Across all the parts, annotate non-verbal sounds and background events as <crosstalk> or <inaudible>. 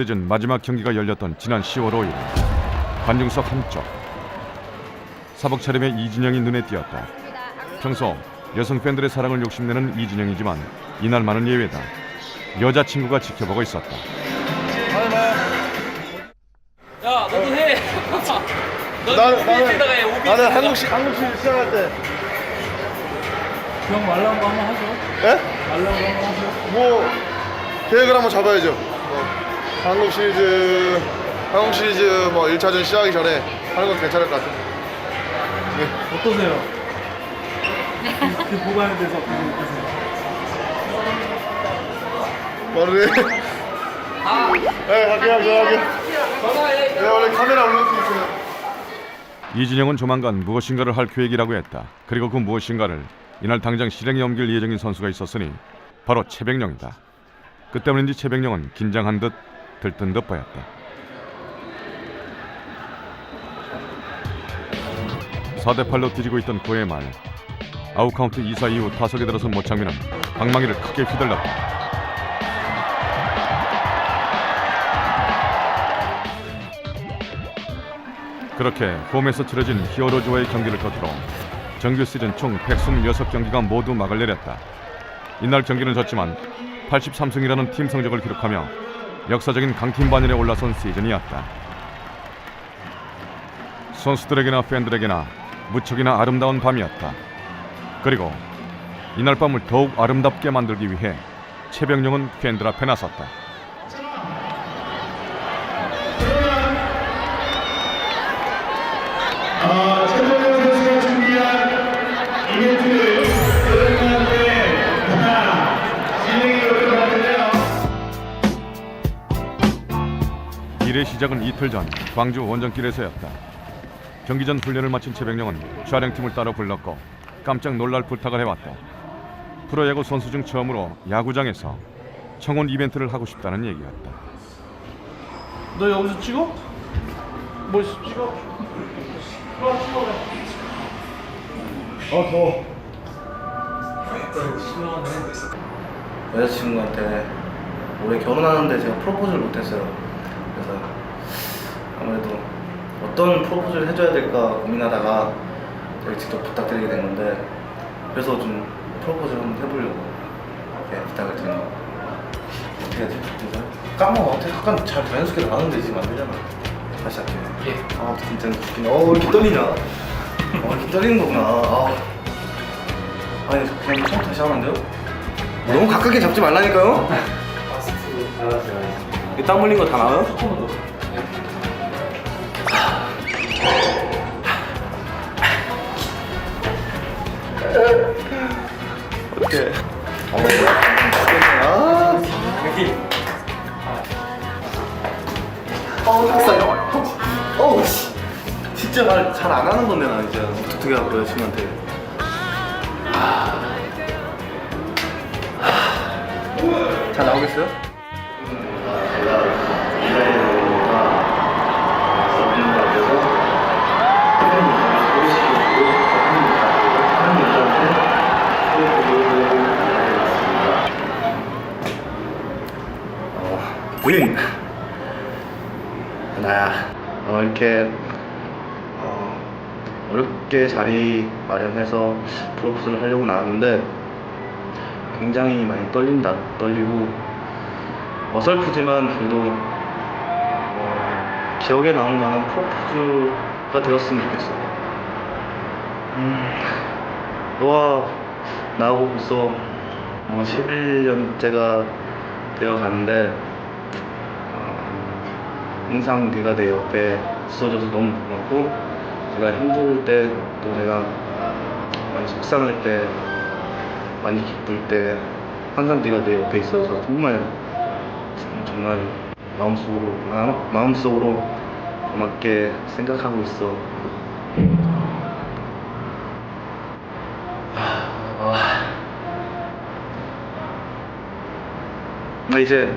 시즌 마지막 경기가 열렸던 지난 10월 5일 관중석 한쪽 사복 차림의 이진영이 눈에 띄었다. 평소 여성 팬들의 사랑을 욕심내는 이진영이지만 이날만은 예외다. 여자친구가 지켜보고 있었다. 야, 너도 해. <laughs> 너 나는 오비에다가 해. 나는 오비. 나는 한국식 한국식 시작할 때 형 말라운 거 한번 하죠. 예? 말라운 거 한번 하죠. 뭐 계획을 한번 잡아야죠. 뭐, 한국 시리즈 한국 시리즈 뭐 1차전 시작하기 전에 하는 것도 괜찮을 것 같아요. 어떠세요? <laughs> 그 보관에 대해서 어떻게 생각하세요? 빠르네. 아, 네, 갈게요. 전화해. 네, 원래 카메라 올릴 수 있어요. 이진영은 조만간 무엇인가를 할 계획이라고 했다. 그리고 그 무엇인가를 이날 당장 실행에 옮길 예정인 선수가 있었으니 바로 최백령이다. 그 때문인지 최백령은 긴장한 듯 들뜬 듯 보였다. 사대 8로 뒤지고 있던 그의 말 아웃카운트 2사 이후 타석에 들어선 모창민은 방망이를 크게 휘둘렀다. 그렇게 홈에서 치러진 히어로즈와의 경기를 거두러 정규 시즌 총 126경기가 모두 막을 내렸다. 이날 경기는 졌지만 83승이라는 팀 성적을 기록하며 역사적인 강팀 반열에 올라선 시즌이었다. 선수들에게나 팬들에게나 무척이나 아름다운 밤이었다. 그리고 이날 밤을 더욱 아름답게 만들기 위해 최병영은 팬들 앞에 나섰다. 어, 일의 시작은 이틀 전 광주 원정길에서였다. 경기 전 훈련을 마친 최백령은 촬영팀을 따로 불렀고 깜짝 놀랄 부탁을 해왔다. 프로야구 선수 중 처음으로 야구장에서 청혼 이벤트를 하고 싶다는 얘기였다. 너 여기서 찍어? 뭐 찍어? 어, 더워. 여자친구한테 올해 결혼하는데 제가 프로포즈를 못했어요. 그래서 아무래도 어떤 프로포즈를 해줘야 될까 고민하다가 제가 직접 부탁드리게 된 건데 그래서 좀 프로포즈를 한번 해보려고 네, 부탁을 드린 거. 어떻게 해야 되지? 까먹어. 어떻게 약간 잘 자연스럽게 나가는데 지금 안 되잖아. 다시 할게요. 예. 아 진짜 웃기네. 어, 왜 이렇게 떨리냐? 어, 이렇게 떨리는 거구나. 아. 아니 그냥 처음 다시 하면 안 돼요? 너무 가깝게 잡지 말라니까요. 이땀 흘린 거 다 나와요? 어떻게? 아, 어우 닭살이요. 어우 씨. 진짜 말 잘 안 하는 건데 나 이제 어떻게 하고 여자친구한테. 잘 나오겠어요? 부인 나야 어, 이렇게 어, 어렵게 자리 마련해서 프로포즈를 하려고 나왔는데 굉장히 많이 떨린다 떨리고 어설프지만 그래도 어, 기억에 남을 만한 프로포즈가 되었으면 좋겠어. 음, 너와 나하고 벌써 어, 11년째가 되어 가는데 어, 항상 네가 내 옆에 있어줘서 너무 고맙고 내가 힘들 때 또 내가 많이 속상할 때 많이 기쁠 때 항상 네가 내 옆에 있어서 정말 정말 마음속으로 마, 마음속으로 고맙게 생각하고 있어. 아, 나 이제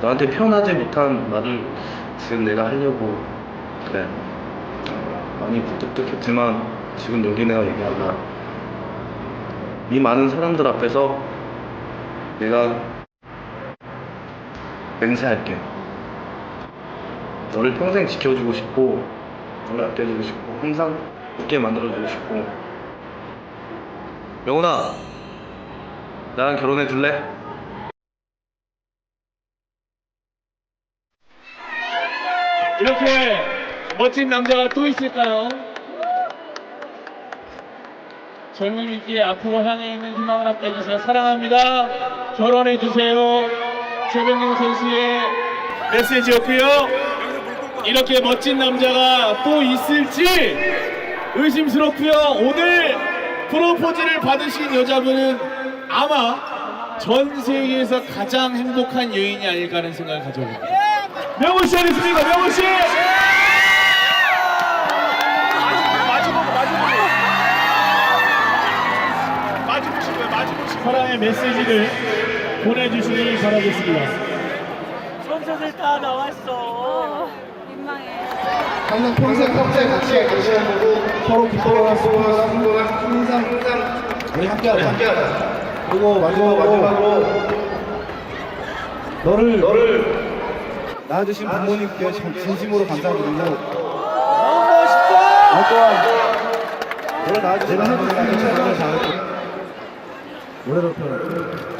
너한테 표현하지 못한 말을 지금 내가 하려고 그래. 많이 무뚝뚝했지만 지금 여기 내가 얘기한다. 이 많은 사람들 앞에서 내가 맹세할게. 너를 평생 지켜주고 싶고, 너를 아껴주고 싶고, 항상 웃게 만들어주고 싶고. 명훈아, 나랑 결혼해 줄래? 이렇게 멋진 남자가 또 있을까요? 있게 앞으로 향해 있는 희망을 함께 해주세요. 사랑합니다. 결혼해 주세요. 최병용 선수의 메시지였고요. 이렇게 멋진 남자가 또 있을지 의심스럽고요. 오늘 프로포즈를 받으신 여자분은 아마 전 세계에서 가장 행복한 여인이 아닐까 하는 생각을 가져봅니다. 명훈 씨 하겠습니까? 명훈 씨! 사랑의 메시지를 보내주시기 바라겠습니다. 민망해. 항상 평생 평생 같이 계시는 거고 서로 있는 항상 항상 우리 함께하자. 함께하자. 그리고 마지막으로, 마지막으로 너를 너를 낳아주신 부모님께 참 진심으로 감사드리고 너무 멋있다. 또한 너를 낳아주신 부모님께 정말 잘했고 노래로 표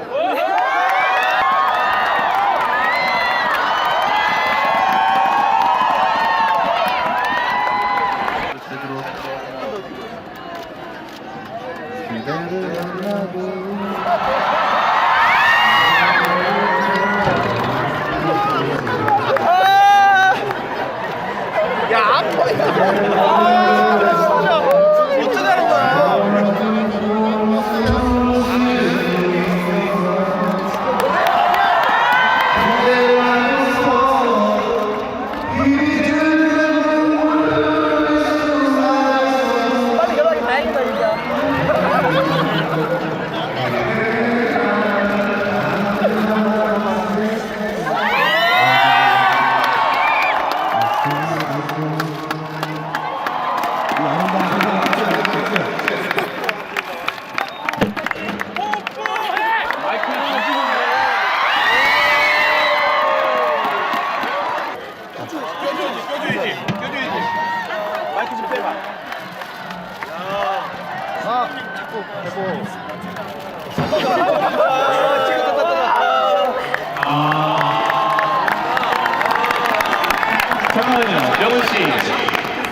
잠깐만요, 명훈 씨.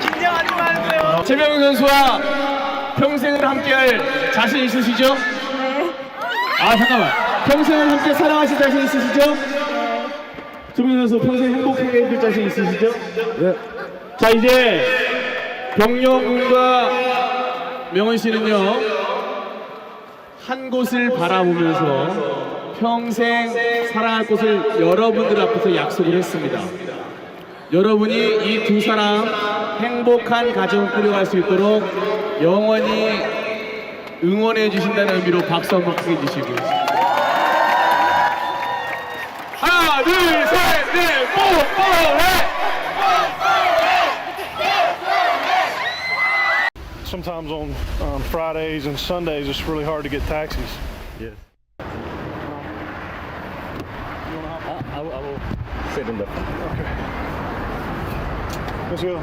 긴장하지 마세요. 최명훈 선수와 평생을 함께할 자신 있으시죠? 네. 아 잠깐만. 평생을 함께 사랑하실 자신 있으시죠? 네. 조민 선수 평생 행복하게 해줄 자신 있으시죠? 네. 자 이제 병영군과 명훈 씨는요 한 곳을 바라보면서 평생 사랑할 곳을 여러분들 앞에서 약속을 했습니다. 여러분이 이 두 사람 행복한 가정을 꾸려갈 수 있도록 영원히 응원해 주신다는 의미로 박수 한번 크게 주시고요. 하나, 둘, 셋, 넷, 뽀, 뽀, 해! Sometimes on um, Fridays and Sundays it's really hard to get taxis. Yes. I, will, I will sit in the Let's go.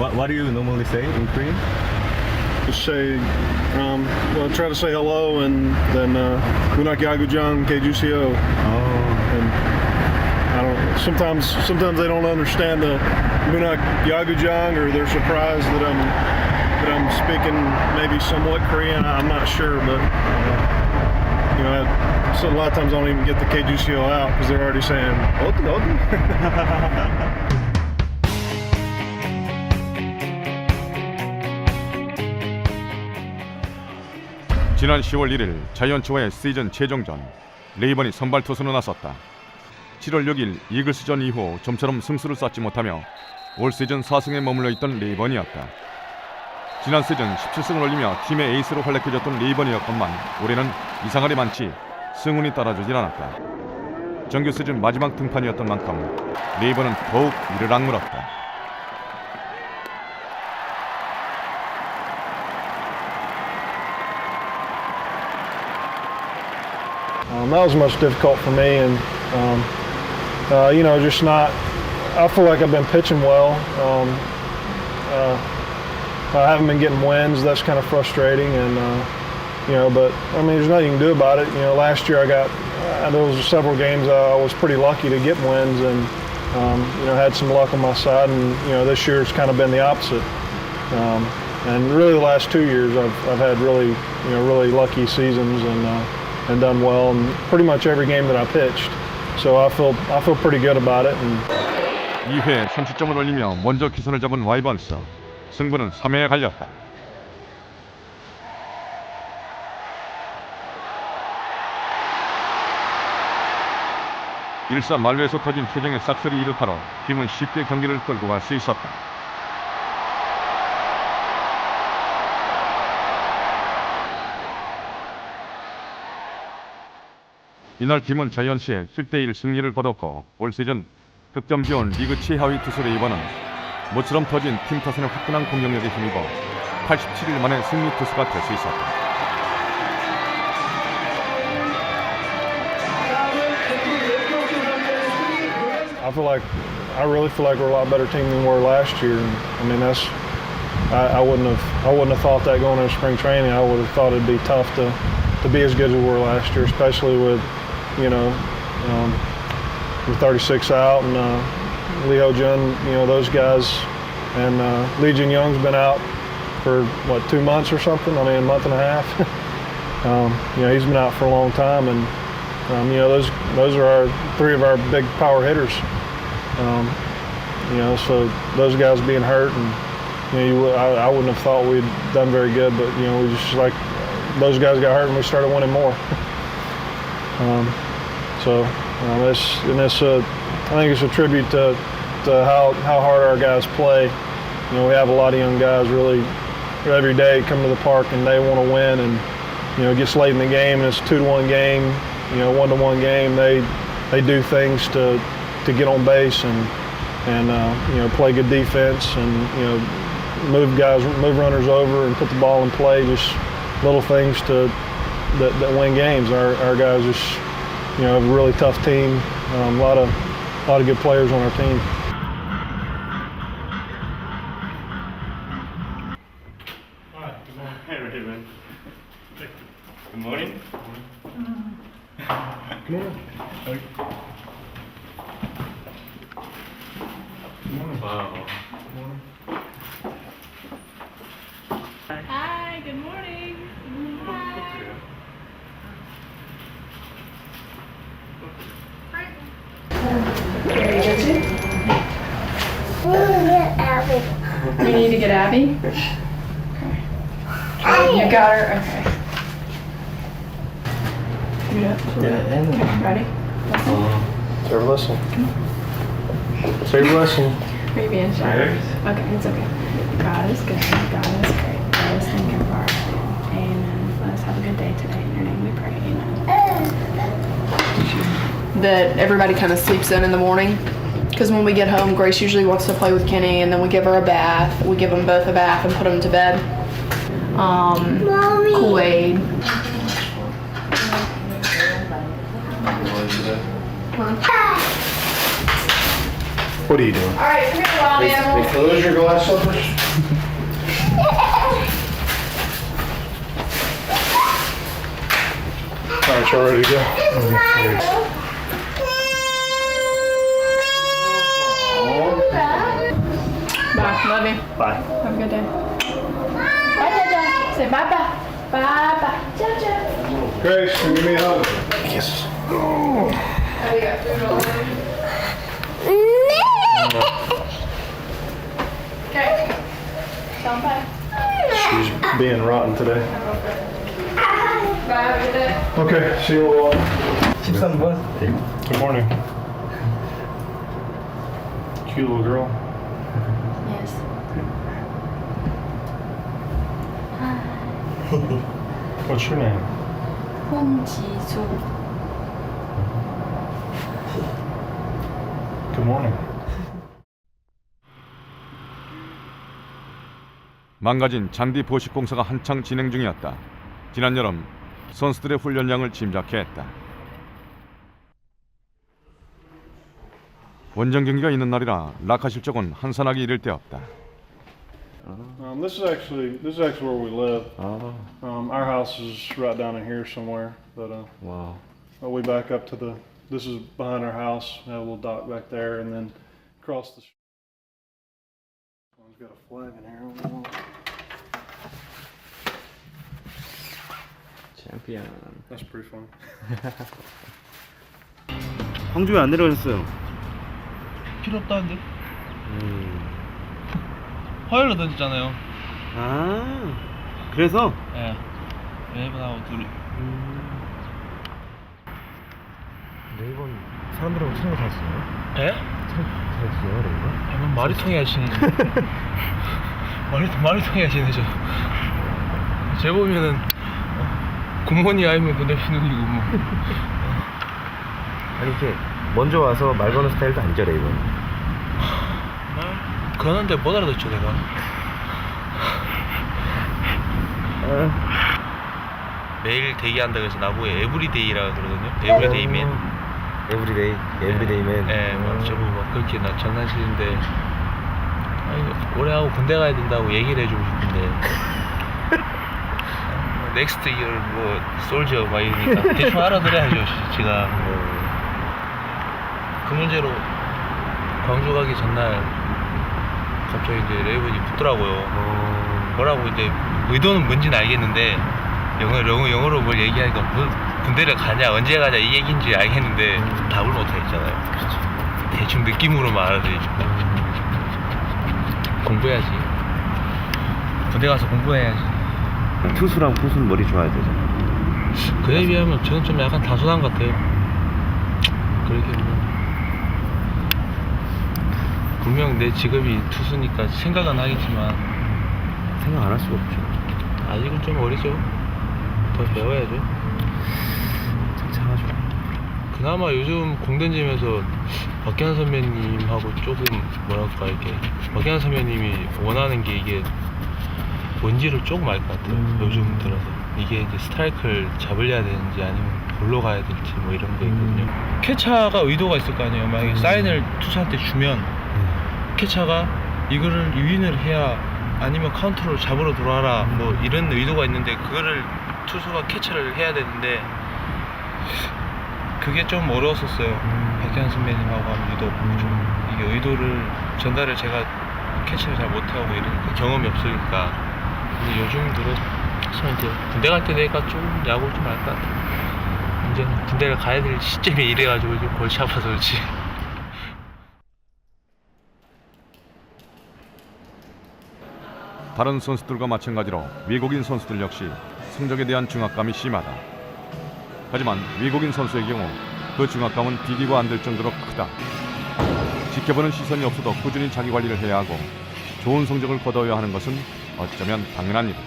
What, what do you normally say in Korean? Just say, um, well, try to say hello and then uh, Unak Yagujang Kejusio. Oh. And I don't. Sometimes, sometimes they don't understand the Munak Yagujang or they're surprised that I'm that I'm speaking maybe somewhat Korean. I'm not sure, but uh, you know, I, so a lot of times I don't even get the Kejusio out because they're already saying Odi Odi. 지난 10월 1일 자이언츠와의 시즌 최종전 레이번이 선발 투수로 나섰다. 7월 6일 이글스전 이후 좀처럼 승수를 쌓지 못하며 올 시즌 4승에 머물러 있던 레이번이었다. 지난 시즌 17승을 올리며 팀의 에이스로 활약해줬던 레이번이었건만 올해는 이상하리 많지 승운이 따라주질 않았다. 정규 시즌 마지막 등판이었던 만큼 레이번은 더욱 이를 악물었다. Um, that was most difficult for me, and um, uh, you know, just not. I feel like I've been pitching well. Um, uh, I haven't been getting wins. That's kind of frustrating, and uh, you know, but I mean, there's nothing you can do about it. You know, last year I got uh, there was several games I was pretty lucky to get wins, and um, you know, had some luck on my side. And you know, this year it's kind of been the opposite. Um, and really, the last two years I've, I've had really, you know, really lucky seasons and uh, and done well in pretty much every game that I pitched. So I feel I feel pretty good about it. And 2회 선취점을 올리며 먼저 기선을 잡은 와이번스. 승부는 3회에 갈렸다. 일사 만루에서 터진 최정의 싹쓸이 이르파로 팀은 쉽게 경기를 끌고 갈 수 있었다. 이날 팀은 자이언츠의 7대1 승리를 거뒀고 올 시즌 득점 지원 리그 최하위 투수를 입원은 모처럼 터진 팀 타선의 화끈한 공격력에 힘입어 87일 만에 승리 투수가 될 수 있었다. I feel like I really feel like we're a lot better team than we were last year. And, I mean, that's I, I wouldn't have I wouldn't have thought that going into spring training. I would have thought it'd be tough to to be as good as we were last year, especially with you know um, with 36 out and uh, Leo Jun, you know those guys, and uh, Legion Young's been out for what two months or something. I mean, a month and a half. <laughs> um, you know, he's been out for a long time, and um, you know, those those are our three of our big power hitters. Um, you know, so those guys being hurt, and you know, you, I, I wouldn't have thought we'd done very good, but you know, we just like those guys got hurt, and we started winning more. <laughs> um, so um, it's and it's a, I think it's a tribute to, to how how hard our guys play. You know, we have a lot of young guys really every day come to the park and they want to win, and you know, it gets late in the game and it's a two to one game, you know, one to one game. They they do things to to get on base and and uh, you know play good defense and you know move guys move runners over and put the ball in play. Just little things to that, that win games. Our our guys just you know have a really tough team. Um, a lot of a lot of good players on our team. You need to get Abby? Okay. You got her? Okay. Yeah, okay, ready? Say listen. Say listen. Are you being shy? Okay, it's okay. God is good. God is great. Let us thank Him for our food. Amen. Let us have a good day today. In your name we pray. Amen. That everybody kind of sleeps in in the morning. Because when we get home, Grace usually wants to play with Kenny, and then we give her a bath. We give them both a bath and put them to bed. Um, Kool-Aid. What are you doing? All right, come here, wild animal. Those your glass slippers? All right, y'all ready to go? Bye. Love you. Bye. Have a good day. Bye, Jaja. Say bye bye. Bye bye. Jaja. Grace, can you give me a hug? Yes. Oh, we got food all over. Okay. Tell 'em bye. She's being rotten today. Bye. Have a good day. Okay, see you in a little while. Good morning. Cute little girl. Yes. What's your name? 홍지수. Good morning. 망가진 잔디 보식 공사가 한창 진행 중이었다. 지난 여름 선수들의 훈련량을 짐작해 했다. 원정 경기가 있는 날이라 라카 실적은 한산하기 이를 데 없다. Um, this is actually this is actually where we live. 아, Um, our house is right down in here somewhere, but uh, 와. uh, we back up to the. This is behind our house. We have a little dock back there, and then across the. street. One's got a flag in here. on the wall. 챔피언. That's pretty fun. 황주에 안 내려가셨어요? 필요 없다는데? 음. 화요일로 던졌잖아요. 아, 그래서? 예. 웨이브하고 둘이. 네이번 사람들하고 친하게 잘 지내요? 예? 잘 지내요, 네이번? 아니, 말이 통해야 지내죠. 말이, 말이 통해야 지내죠. 제 보면은, 어, 공무원이 아니면 군대 비누이고 뭐. 아니 이렇게 먼저 와서 말 거는 스타일도 아니죠, 레이번? 말 거는데 못 알아듣죠, 내가. 매일 대기한다고 해서 나보고 에브리데이라고 그러거든요. 에브리데이맨. 에브리데이, 에브리데이맨. 예, 막 저보고 막 그렇게 나 장난치는데 아니, 올해 하고 군대 가야 된다고 얘기를 해주고 싶은데 <laughs> 넥스트 이어 뭐 솔저 막 이러니까 대충 알아들어야죠 제가 그 문제로 광주 가기 전날 갑자기 이제 레이븐이 붙더라고요. 뭐라고 이제 의도는 뭔지는 알겠는데 영어, 영어, 영어로 뭘 얘기하니까 뭐 군대를 가냐 언제 가냐 이 얘기인지 알겠는데 답을 못 하겠잖아요. 대충 느낌으로만 알아들이죠 공부해야지. 군대 가서 공부해야지. 투수랑 포수는 머리 좋아야 되잖아. 그에 비하면 저는 좀 약간 다소한 것 같아요. 그렇게 뭐 분명 내 직업이 투수니까 생각은 하겠지만 생각 안 할 수가 없죠. 아직은 좀 어리죠 더 배워야죠 창창하죠. 그나마 요즘 공대짐에서 박현 선배님하고 조금 뭐랄까 이렇게 박현 선배님이 원하는 게 이게 뭔지를 조금 알 것 같아요. 음. 요즘 들어서 이게 이제 스트라이크를 잡으려야 되는지 아니면 볼로 가야 될지 뭐 이런 게 있거든요. 캐차가 의도가 있을 거 아니에요. 만약에 사인을 투수한테 주면 캐차가 이거를 유인을 해야 아니면 카운트로 잡으러 들어와라 뭐 이런 의도가 있는데 그거를 투수가 캐치를 해야 되는데 그게 좀 어려웠었어요. 백현 선배님하고 하면 유독 좀 이게 의도를 전달을 제가 캐치를 잘 못하고 이러니까 경험이 없으니까 근데 요즘 들어서 이제 군대 갈때 되니까 좀 야구를 좀 알 것 같아요. 이제 군대를 가야 될 시점이 이래가지고 좀 골치 아파서 그렇지. 다른 선수들과 마찬가지로 외국인 선수들 역시 성적에 대한 중압감이 심하다. 하지만 외국인 선수의 경우 그 중압감은 비교가 안 될 정도로 크다. 지켜보는 시선이 없어도 꾸준히 자기 관리를 해야 하고 좋은 성적을 거둬야 하는 것은 어쩌면 당연한 일이다.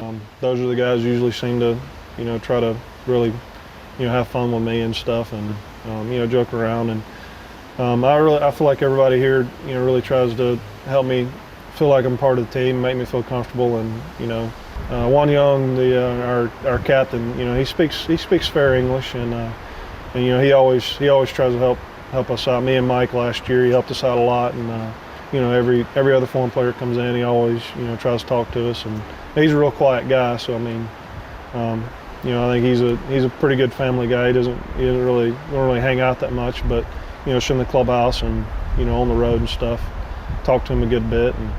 Um, those are the guys who usually seem to, you know, try to really, you know, have fun with me and stuff, and um, you know, joke around. And um, I really, I feel like everybody here, you know, really tries to help me feel like I'm part of the team, make me feel comfortable, and you know, uh, Juan Young, the uh, our our captain, you know, he speaks he speaks fair English, and uh, and you know, he always he always tries to help help us out. Me and Mike last year, he helped us out a lot, and. Uh, you know, every every other foreign player comes in, he always you know tries to talk to us, and he's a real quiet guy. So I mean, um, you know, I think he's a he's a pretty good family guy. He doesn't he doesn't really don't really hang out that much, but you know, it's in the clubhouse and you know on the road and stuff. Talk to him a good bit, and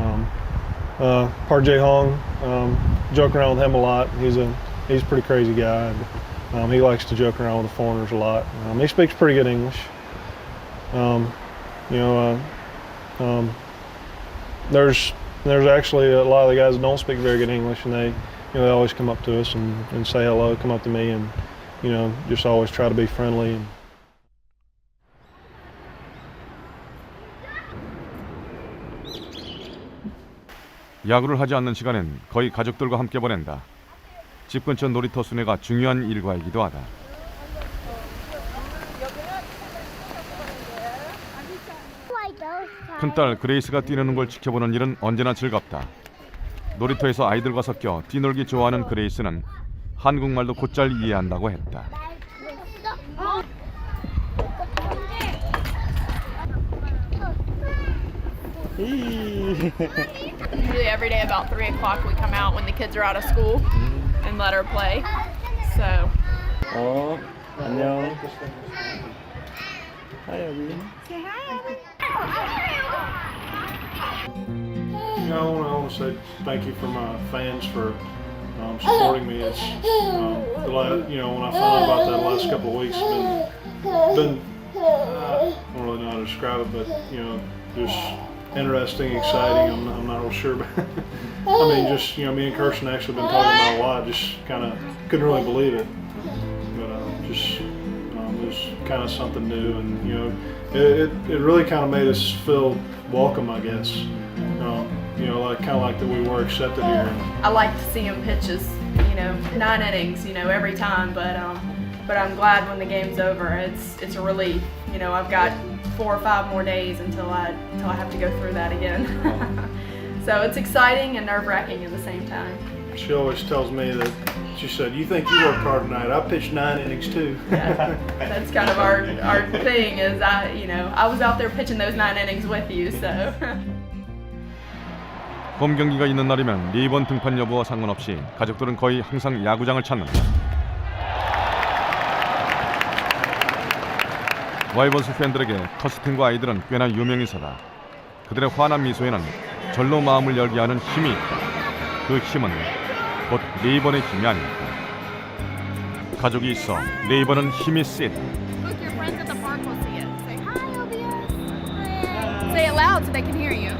um, uh, Hong, um, joke around with him a lot. He's a he's a pretty crazy guy. And, um, he likes to joke around with the foreigners a lot. Um, he speaks pretty good English. Um, you know. Uh, um, there's there's actually a lot of the guys that don't speak very good English, and they you know they always come up to us and, and say hello, come up to me, and you know just always try to be friendly. And, 야구를 하지 않는 시간엔 거의 가족들과 함께 보낸다. 집 근처 놀이터 순회가 중요한 일과이기도 하다. 큰딸 그레이스가 뛰노는 걸 지켜보는 일은 언제나 즐겁다. 놀이터에서 아이들과 섞여 뛰놀기 좋아하는 그레이스는 한국말도 곧잘 이해한다고 했다. Usually every day about three o'clock we come out when the kids are out of school and let her play. So. Oh, 안녕. Hi, Abby. Say hi, Abby. You know, I want to say thank you for my fans for um, supporting me. It's um, the you know when I found out about that last couple of weeks, been been uh, I don't really know how to describe it, but you know just interesting, exciting. I'm I'm not real sure, but I mean just you know me and Kirsten actually been talking about a lot. Just kind of couldn't really believe it, but uh, just um, it was kind of something new, and you know it, it, it really kind of made us feel welcome, I guess. Um, you know, like kind of like that we were accepted here. I like to see him pitches, you know, nine innings, you know, every time. But um, but I'm glad when the game's over. It's it's a relief. You know, I've got four or five more days until I until I have to go through that again. <laughs> so it's exciting and nerve wracking at the same time. She always tells me that she said, "You think you worked hard tonight? I pitched nine innings too." Yeah, that's kind of our our thing. Is I you know I was out there pitching those nine innings with you, so. <laughs> 홈 경기가 있는 날이면 리번 등판 여부와 상관없이 가족들은 거의 항상 야구장을 찾는다. 와이번스 팬들에게 커스팅과 아이들은 꽤나 유명인사다. 그들의 환한 미소에는 절로 마음을 열게 하는 힘이 있다. 그 힘은 곧 레이번의 힘이 아닐까. 가족이 있어 레이번은 힘이 세다. Say it loud so they can hear you.